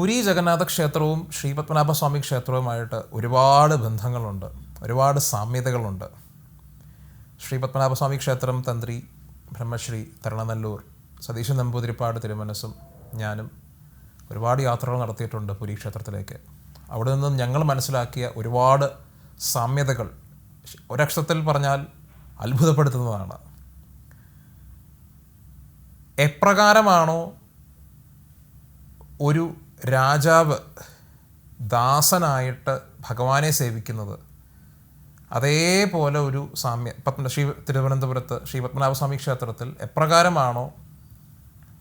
പുരി ജഗന്നാഥ ക്ഷേത്രവും ശ്രീ പത്മനാഭസ്വാമി ക്ഷേത്രവുമായിട്ട് ഒരുപാട് ബന്ധങ്ങളുണ്ട്. ഒരുപാട് സാമ്യതകളുണ്ട്. ശ്രീ പത്മനാഭസ്വാമി ക്ഷേത്രം തന്ത്രി ബ്രഹ്മശ്രീ തരണനല്ലൂർ സതീശൻ നമ്പൂതിരിപ്പാട് തിരുമനസ്സും ഞാനും ഒരുപാട് യാത്രകൾ നടത്തിയിട്ടുണ്ട് പുരി ക്ഷേത്രത്തിലേക്ക്. അവിടെ നിന്നും ഞങ്ങൾ മനസ്സിലാക്കിയ ഒരുപാട് സാമ്യതകൾ ഒരക്ഷരത്തിൽ പറഞ്ഞാൽ അത്ഭുതപ്പെടുത്തുന്നതാണ്. എപ്രകാരമാണോ ഒരു രാജാവ് ദാസനായിട്ട് ഭഗവാനെ സേവിക്കുന്നത് അതേപോലെ ഒരു സാമ്യ പത്മ ശ്രീ തിരുവനന്തപുരത്ത് ശ്രീ പത്മനാഭസ്വാമി ക്ഷേത്രത്തിൽ എപ്രകാരമാണോ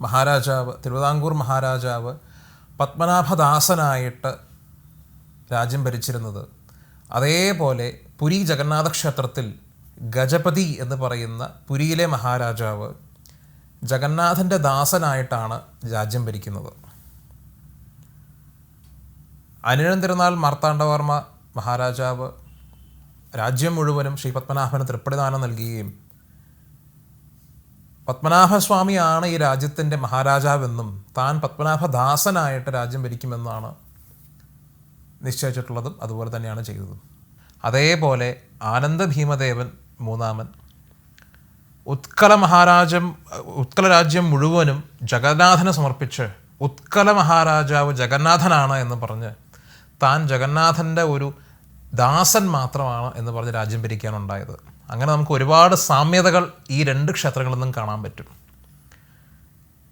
മഹാരാജാവ് തിരുവിതാംകൂർ മഹാരാജാവ് പത്മനാഭദാസനായിട്ട് രാജ്യം ഭരിച്ചിരുന്നത്? അതേപോലെ പുരി ജഗന്നാഥ ക്ഷേത്രത്തിൽ ഗജപതി എന്ന് പറയുന്ന പുരിയിലെ മഹാരാജാവ് ജഗന്നാഥന്റെ ദാസനായിട്ടാണ് രാജ്യം ഭരിക്കുന്നത്. അനിഴം തിരുനാൾ മാർത്താണ്ഡവർമ്മ മഹാരാജാവ് രാജ്യം മുഴുവനും ശ്രീ പത്മനാഭന് തൃപ്പടിദാനം നൽകുകയും പത്മനാഭസ്വാമിയാണ് ഈ രാജ്യത്തിന്റെ മഹാരാജാവെന്നും താൻ പത്മനാഭദാസനായിട്ട് രാജ്യം ഭരിക്കുമെന്നാണ് നിശ്ചയിച്ചിട്ടുള്ളതും അതുപോലെ തന്നെയാണ് ചെയ്തതും. അതേപോലെ ആനന്ദ ഭീമദേവൻ മൂന്നാമൻ. ഉത്കല മഹാരാജം ഉത്കല രാജ്യം മുഴുവനും ജഗന്നാഥന് സമർപ്പിച്ച് ഉത്കല മഹാരാജാവ് ജഗന്നാഥനാണ് എന്ന് പറഞ്ഞ് താൻ ജഗന്നാഥന്റെ ഒരു ദാസൻ മാത്രമാണ് എന്ന് പറഞ്ഞ് രാജ്യം ഭരിക്കാനുണ്ടായത്. അങ്ങനെ നമുക്ക് ഒരുപാട് സാമ്യതകൾ ഈ രണ്ട് ക്ഷേത്രങ്ങളിൽ നിന്നും കാണാൻ പറ്റും.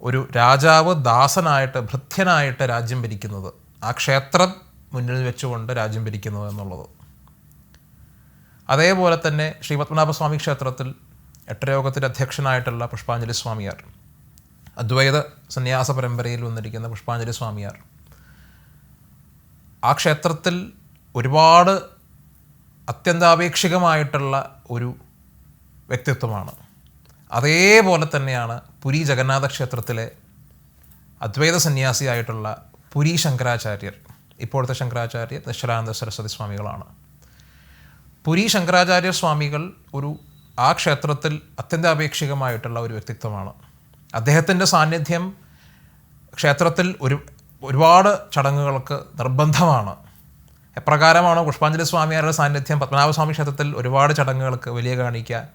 ഒരു രാജാവ് ദാസനായിട്ട് ഭൃത്യനായിട്ട് രാജ്യം ഭരിക്കുന്നത് ആ ക്ഷേത്രം മുന്നിൽ വെച്ചുകൊണ്ട് രാജ്യം ഭരിക്കുന്നത് എന്നുള്ളത്. അതേപോലെ തന്നെ ശ്രീ പത്മനാഭസ്വാമി ക്ഷേത്രത്തിൽ എട്ടരയോഗത്തിന്റെ അധ്യക്ഷനായിട്ടുള്ള പുഷ്പാഞ്ജലി സ്വാമിയാർ അദ്വൈത സന്യാസ പരമ്പരയിൽ വന്നിരിക്കുന്ന പുഷ്പാഞ്ജലി സ്വാമിയാർ ആ ക്ഷേത്രത്തിൽ ഒരുപാട് അത്യന്താപേക്ഷികമായിട്ടുള്ള ഒരു വ്യക്തിത്വമാണ്. അതേപോലെ തന്നെയാണ് പുരി ജഗന്നാഥ ക്ഷേത്രത്തിലെ അദ്വൈത സന്യാസിയായിട്ടുള്ള പുരി ശങ്കരാചാര്യർ. ഇപ്പോഴത്തെ ശങ്കരാചാര്യർ നിശ്ചലാനന്ദ സരസ്വതി സ്വാമികളാണ്. പുരി ശങ്കരാചാര്യ സ്വാമികൾ ഒരു ആ ക്ഷേത്രത്തിൽ അത്യന്താപേക്ഷികമായിട്ടുള്ള ഒരു വ്യക്തിത്വമാണ്. അദ്ദേഹത്തിന്റെ സാന്നിധ്യം ക്ഷേത്രത്തിൽ ഒരു ഒരുപാട് ചടങ്ങുകൾക്ക് നിർബന്ധമാണ്. എപ്രകാരമാണോ പുഷ്പാഞ്ജലി സ്വാമിയാരുടെ സാന്നിധ്യം പത്മനാഭസ്വാമി ക്ഷേത്രത്തിൽ ഒരുപാട് ചടങ്ങുകൾക്ക് വലിയ കാണിക്കുക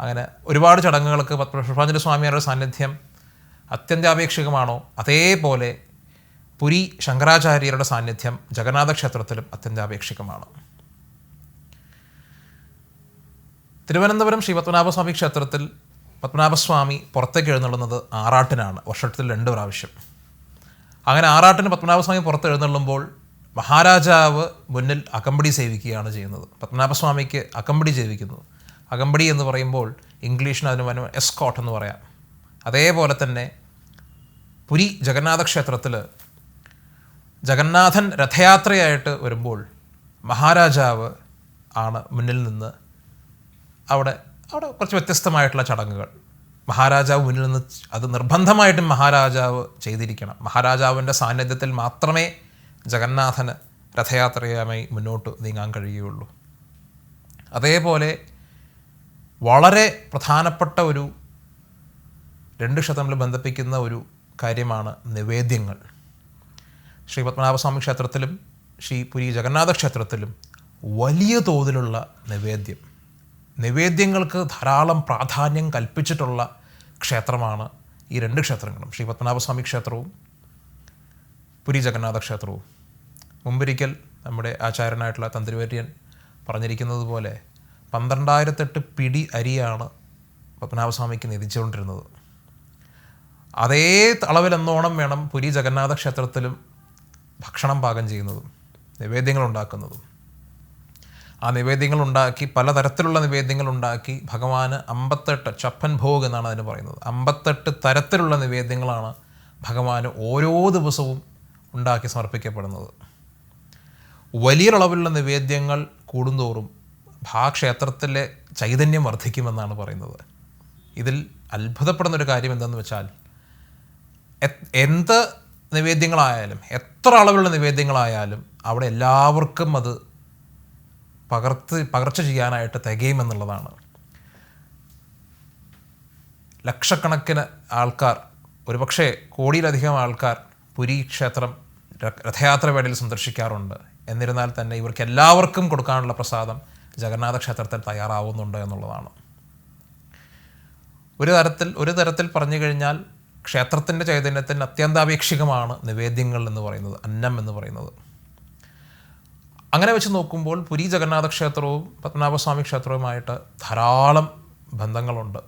അങ്ങനെ ഒരുപാട് ചടങ്ങുകൾക്ക് പുഷ്പാഞ്ജലി സ്വാമിയാരുടെ സാന്നിധ്യം അത്യന്താപേക്ഷികമാണോ? അതേപോലെ പുരി ശങ്കരാചാര്യരുടെ സാന്നിധ്യം ജഗന്നാഥ ക്ഷേത്രത്തിലും അത്യന്താപേക്ഷികമാണ്. തിരുവനന്തപുരം ശ്രീ പത്മനാഭസ്വാമി ക്ഷേത്രത്തിൽ പത്മനാഭസ്വാമി പുറത്തേക്ക് എഴുന്നള്ളുന്നത് ആറാട്ടിനാണ്. വർഷത്തിൽ രണ്ട് പ്രാവശ്യം. അങ്ങനെ ആറാട്ടിന് പത്മനാഭസ്വാമി പുറത്ത് എഴുന്നള്ളുമ്പോൾ മഹാരാജാവ് മുന്നിൽ അകമ്പടി സേവിക്കുകയാണ് ചെയ്യുന്നത്. പത്മനാഭസ്വാമിക്ക് അകമ്പടി സേവിക്കുന്നത് അകമ്പടി എന്ന് പറയുമ്പോൾ ഇംഗ്ലീഷിന് അതിന് വന എസ്കോട്ട് എന്ന് പറയാം. അതേപോലെ തന്നെ പുരി ജഗന്നാഥ ക്ഷേത്രത്തിൽ ജഗന്നാഥൻ രഥയാത്രയായിട്ട് വരുമ്പോൾ മഹാരാജാവ് ആണ് മുന്നിൽ നിന്ന് അവിടെ അവിടെ കുറച്ച് വ്യത്യസ്തമായിട്ടുള്ള ചടങ്ങുകൾ. മഹാരാജാവ് മുന്നിൽ നിന്ന് അത് നിർബന്ധമായിട്ടും മഹാരാജാവ് ചെയ്തിരിക്കണം. മഹാരാജാവിന്റെ സാന്നിധ്യത്തിൽ മാത്രമേ ജഗന്നാഥന് രഥയാത്രയുമായി മുന്നോട്ട് നീങ്ങാൻ കഴിയുകയുള്ളൂ. അതേപോലെ വളരെ പ്രധാനപ്പെട്ട ഒരു രണ്ട് ക്ഷേത്രങ്ങളിൽ ബന്ധിപ്പിക്കുന്ന ഒരു കാര്യമാണ് നിവേദ്യങ്ങൾ. ശ്രീ പത്മനാഭസ്വാമി ക്ഷേത്രത്തിലും ശ്രീ പുരി ജഗന്നാഥ ക്ഷേത്രത്തിലും വലിയ തോതിലുള്ള നിവേദ്യം. നിവേദ്യങ്ങൾക്ക് ധാരാളം പ്രാധാന്യം കൽപ്പിച്ചിട്ടുള്ള ക്ഷേത്രമാണ് ഈ രണ്ട് ക്ഷേത്രങ്ങളും. ശ്രീ പത്മനാഭസ്വാമി ക്ഷേത്രവും പുരി ജഗന്നാഥ ക്ഷേത്രവും. മുമ്പൊരിക്കൽ നമ്മുടെ ആചാര്യനായിട്ടുള്ള തന്ത്രിവര്യൻ പറഞ്ഞിരിക്കുന്നത് പോലെ പന്ത്രണ്ടായിരത്തെട്ട് പിടി അരിയാണ് പത്മനാഭസ്വാമിക്ക് നിധിച്ചുകൊണ്ടിരുന്നത്. അതേ അളവിലെന്നോണം വേണം പുരി ജഗന്നാഥ ക്ഷേത്രത്തിലും ഭക്ഷണം പാകം ചെയ്യുന്നതും നിവേദ്യങ്ങൾ ഉണ്ടാക്കുന്നതും ആ നിവേദ്യങ്ങൾ ഉണ്ടാക്കി പലതരത്തിലുള്ള നിവേദ്യങ്ങൾ ഉണ്ടാക്കി ഭഗവാന് അമ്പത്തെട്ട് ചപ്പൻ ഭോഗ് എന്നാണ് അതിന് പറയുന്നത്. അമ്പത്തെട്ട് തരത്തിലുള്ള നിവേദ്യങ്ങളാണ് ഭഗവാന് ഓരോ ദിവസവും ഉണ്ടാക്കി സമർപ്പിക്കപ്പെടുന്നത്. വലിയൊരളവിലുള്ള നിവേദ്യങ്ങൾ കൂടുന്തോറും ക്ഷേത്രത്തിലെ ചൈതന്യം വർദ്ധിക്കുമെന്നാണ് പറയുന്നത്. ഇതിൽ അത്ഭുതപ്പെടുന്ന ഒരു കാര്യം എന്തെന്ന് വെച്ചാൽ എന്ത് നിവേദ്യങ്ങളായാലും എത്ര അളവിലുള്ള നിവേദ്യങ്ങളായാലും അവിടെ എല്ലാവർക്കും അത് പകർത്ത് പകർച്ച ചെയ്യാനായിട്ട് തികയുമെന്നുള്ളതാണ് ലക്ഷക്കണക്കിന് ആൾക്കാർ ഒരുപക്ഷെ കോടിയിലധികം ആൾക്കാർ പുരി ക്ഷേത്രം രഥയാത്ര വേളയിൽ സന്ദർശിക്കാറുണ്ട്. എന്നിരുന്നാൽ തന്നെ ഇവർക്ക് എല്ലാവർക്കും കൊടുക്കാനുള്ള പ്രസാദം ജഗന്നാഥ ക്ഷേത്രത്തിൽ തയ്യാറാവുന്നുണ്ട് എന്നുള്ളതാണ്. ഒരു തരത്തിൽ ഒരു തരത്തിൽ പറഞ്ഞു കഴിഞ്ഞാൽ ക്ഷേത്രത്തിന്റെ ചൈതന്യത്തിന് അത്യന്താപേക്ഷികമാണ് നിവേദ്യങ്ങൾ എന്ന് പറയുന്നത് അന്നം എന്ന് പറയുന്നത്. അങ്ങനെ വെച്ച് നോക്കുമ്പോൾ പുരി ജഗന്നാഥ ക്ഷേത്രവും പത്മനാഭസ്വാമി ക്ഷേത്രവുമായിട്ട് ധാരാളം ബന്ധങ്ങളുണ്ട്.